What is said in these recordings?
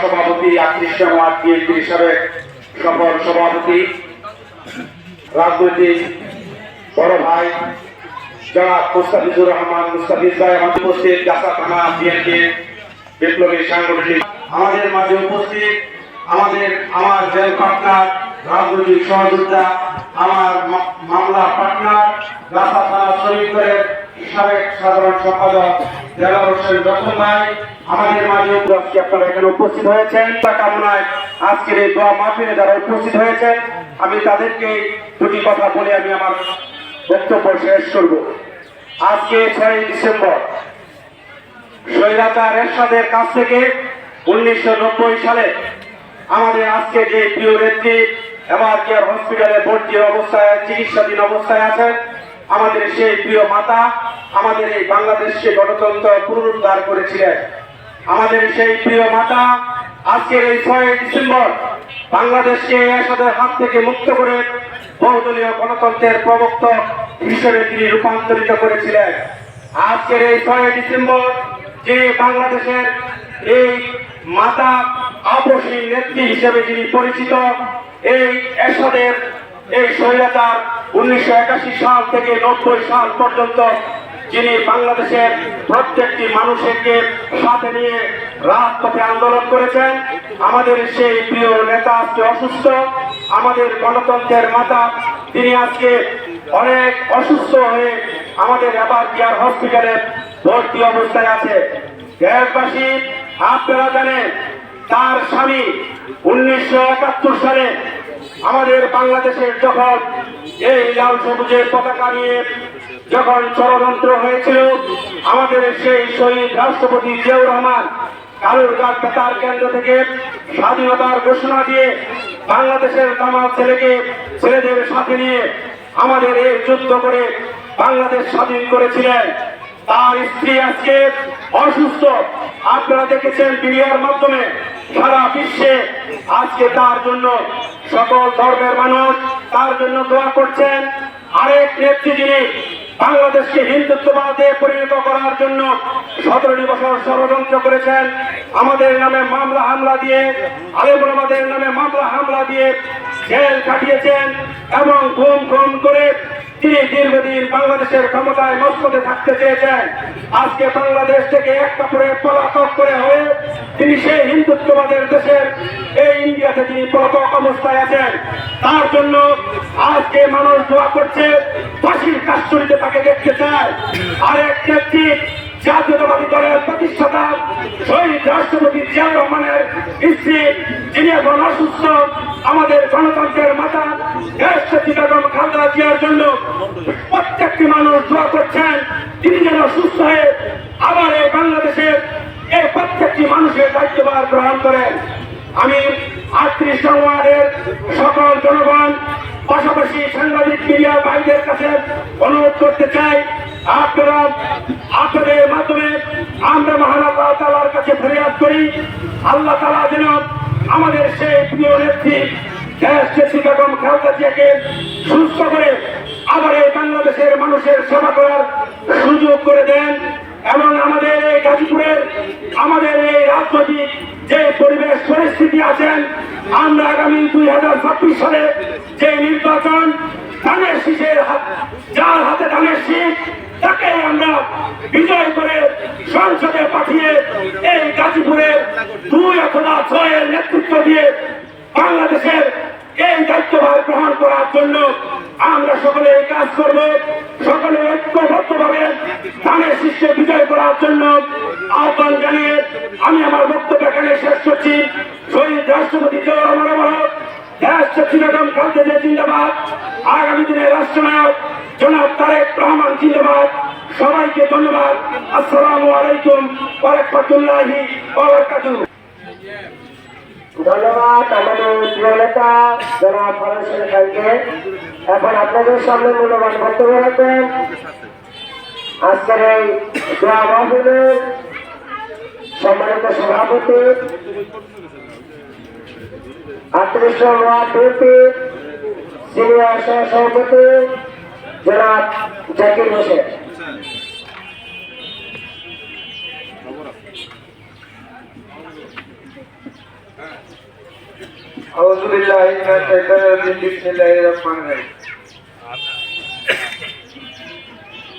সভাপতি আকৃষ্ট word BNP হিসাবে সফল সভাপতি। রাজনৈতিক বড় ভাই জনাব মুস্তাফিজুর রহমান মুস্তাফিজ ভাই আমাদের উপস্থিত গাছা থানা বিএনপি বিপ্লবী সাংগঠনিক। আমাদের মাঝে উপস্থিত আমাদের, আমার জেল পার্টনার, রাজনৈতিক সহযোদ্ধা, আমার মামলা পার্টনার গাছা থানা শরীফের সাবেক সাধারণ সম্পাদক জেলা হোসেন রতন ভাই আমাদের মাঝে আজকে আপনারা এখানে উপস্থিত হয়েছেন। তা কামনায় আজকের এই দোয়া মাহফিলে যারা উপস্থিত হয়েছেন, আমি তাদেরকে দুটি কথা বলে আমি আমার বক্তব্য শেষ করব। আজকে ছয় ডিসেম্বর, স্বৈরাচার এরশাদের কাছ থেকে উনিশশো নব্বই সালে আমাদের আজকে যে প্রিয় নেত্রী কেয়ার হসপিটালে ভর্তি অবস্থায়, চিকিৎসাধীন অবস্থায় আছেন, আমাদের সেই প্রিয় মাতা, আমাদের এই বাংলাদেশকে গণতন্ত্র পুনরুদ্ধার করেছিলেন। আমাদের সেই প্রিয় মাতা আজকের এই ছয় ডিসেম্বর বাংলাদেশকে এরশাদের হাত থেকে মুক্ত করে বহুদলীয় গণতন্ত্রের প্রবক্তক হিসেবে তিনি রূপান্তরিত করেছিলেন। আজকের এই ছয় ডিসেম্বর যে বাংলাদেশের এই মাতা আপসী নেত্রী হিসেবে যিনি পরিচিত, এই এরশাদের এই স্বৈরাচার উনিশশো একাশি সাল থেকে নব্বই সাল পর্যন্ত যিনি বাংলাদেশের প্রত্যেকটি মানুষকে সাথে নিয়ে রাজপথে আন্দোলন করেছেন, আমাদের সেই প্রিয় নেতা আজকে অসুস্থ, আমাদের গণতন্ত্রের মাতা, তিনি আজকে অনেক অসুস্থ হয়ে আমাদের আবার কেয়ার হসপিটালে ভর্তি অবস্থায় আছে। দেশবাসী, আপনারা জানেন, তার স্বামী উনিশশো একাত্তর সালে আমাদের বাংলাদেশের যখন এই লাল সবুজের পতাকা নিয়ে যখন ষড়যন্ত্র হয়েছিল, আমাদের সেই শহীদ রাষ্ট্রপতি জিয়াউর রহমান কালুরঘাট বেতার কেন্দ্র থেকে স্বাধীনতার ঘোষণা দিয়ে বাংলাদেশের তামাল ছেলেকে, ছেলেদের সাথে নিয়ে আমাদের এই যুদ্ধ করে বাংলাদেশ স্বাধীন করেছিলেন। তার স্ত্রী আজকে অসুস্থ। আপনারা দেখেছেন মিডিয়ার মাধ্যমে সারা বিশ্বে আজকে তার জন্য সকল ধর্মের মানুষ তার জন্য দোয়া করছেন। আরেক নেত্রী যিনি বাংলাদেশকে হিন্দুত্ববাদে পরিণত করার জন্য সতেরোটি বছর ষড়যন্ত্র করেছেন। আমাদের নামে মামলা হামলা দিয়ে আলেমুল আমাদের নামে মামলা হামলা দিয়ে জেল কাটিয়েছেন এবং ঘুম ঘুম করে তিনি দীর্ঘদিন বাংলাদেশের ক্ষমতায় মস্কতে থাকতে চেয়েছেন। আজকে বাংলাদেশ থেকে এক কাপড়ে পলাতক করে হয়ে তিনি সেই হিন্দুত্ববাদের দেশের এই ইন্ডিয়াতে তিনি পলাতক অবস্থায় আছেন। তার জন্য আজকে মানুষ দোয়া করছে, ফাঁসির কাস্টডিতে তাকে দেখতে চায়। আরেক নেত্রী জাতীয়তাবাদী দলের প্রতিষ্ঠাতা, শহীদ রাষ্ট্রপতি জিয়াউর রহমানের স্ত্রী, যিনি এখন অসুস্থ, আমাদের গণতন্ত্রের মাতা দেশটি বেগম খালেদা জিয়ার জন্য প্রত্যেকটি মানুষ দোয়া করছেন তিনি যেন সুস্থ হয়ে আবার এই বাংলাদেশের এই প্রত্যেকটি মানুষের করেন আমি আটত্রিশ ওয়ার্ডের সকল জনগণ, পাশাপাশি সাংবাদিক মিডিয়া ভাইদের কাছে অনুরোধ করতে চাই, আপনারা আপনাদের মাধ্যমে আমরা মহান তালার কাছে ফরিয়াদ করি। আল্লাহ তালা যেন আমাদের সেই প্রিয় নেত্রী দেশ খালেদা জিয়াকে সুস্থ করে আবার বাংলাদেশের মানুষের সেবা করার সুযোগ করে দেন। এবং আমাদের এই গাজীপুরের আমাদের এই রাজনৈতিক যে পরিবেশ পরিস্থিতি আছেন, আমরা আগামী দুই হাজার ছাব্বিশ সালে যে নির্বাচন, ধানের শীষের যার হাতে ধানের শীষ, তাকে আমরা বিজয় করে সংসদে পাঠিয়ে এই গাজীপুরের দুই অথবা ছয়ের নেতৃত্ব দিয়ে বাংলাদেশের এই দায়িত্বভার গ্রহণ করার জন্য আমরা সকলে এই কাজ করব, সকলে ঐক্যবদ্ধভাবে ধানের শীর্ষে বিজয় করার জন্য আহ্বান জানিয়ে আমি আমার বক্তব্য এখানে শেষ করছি। শহীদ রাষ্ট্রপতি জিয়াউর রহমান আগামী দিনের রাষ্ট্রনায়ক জনাব তারেক রহমান জিন্দাবাদ। সবাইকে ধন্যবাদ। আসসালামু আলাইকুম ওয়া রাহমাতুল্লাহি ওয়া বারাকাতুহু ধন্যবাদ আমাদের প্রিয় নেতা জনাব ভাইকে এখন আপনাদের সামনে মূল্যবান বক্তব্য রাখবেন। আজকের এই দোয়া মাহফিলের সম্মানিত সভাপতি, আটত্রিশ ওয়ার্ড বিএনপি সিনিয়র সহ সভাপতি জনাব জাকির হোসেন। রাজিম, বিসমিল্লাহির রহমানির রহিম।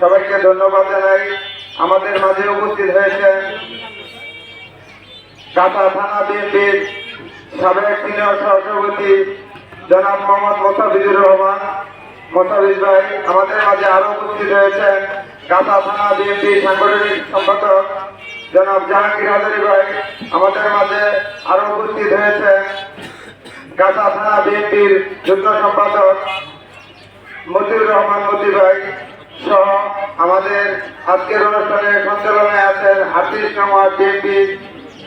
সবাইকে ধন্যবাদ জানাই। আমাদের মাঝে উপস্থিত হয়েছেন কাটা থানা বিএনপির সাবেক সিনিয়র সহসভাপতি জনাব মোহাম্মদ মোসাফিজুর রহমান মোসাফিজ ভাই, আমাদের মাঝে আরও উপস্থিত হয়েছেন কাটা থানা বিএনপি সাংগঠনিক সম্পাদক জনাব জাহাঙ্গীর হাজারি ভাই, আমাদের মাঝে আরও উপস্থিত হয়েছেন কাটা থানা বিএনপির যুগ্ম সম্পাদক মতিউর রহমান মতি ভাই সহ আমাদের আজকের অনুষ্ঠানে সঞ্চালনায় আছেন হাতির সমাজ বিএনপি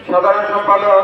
সাধারণ সম্পাদক।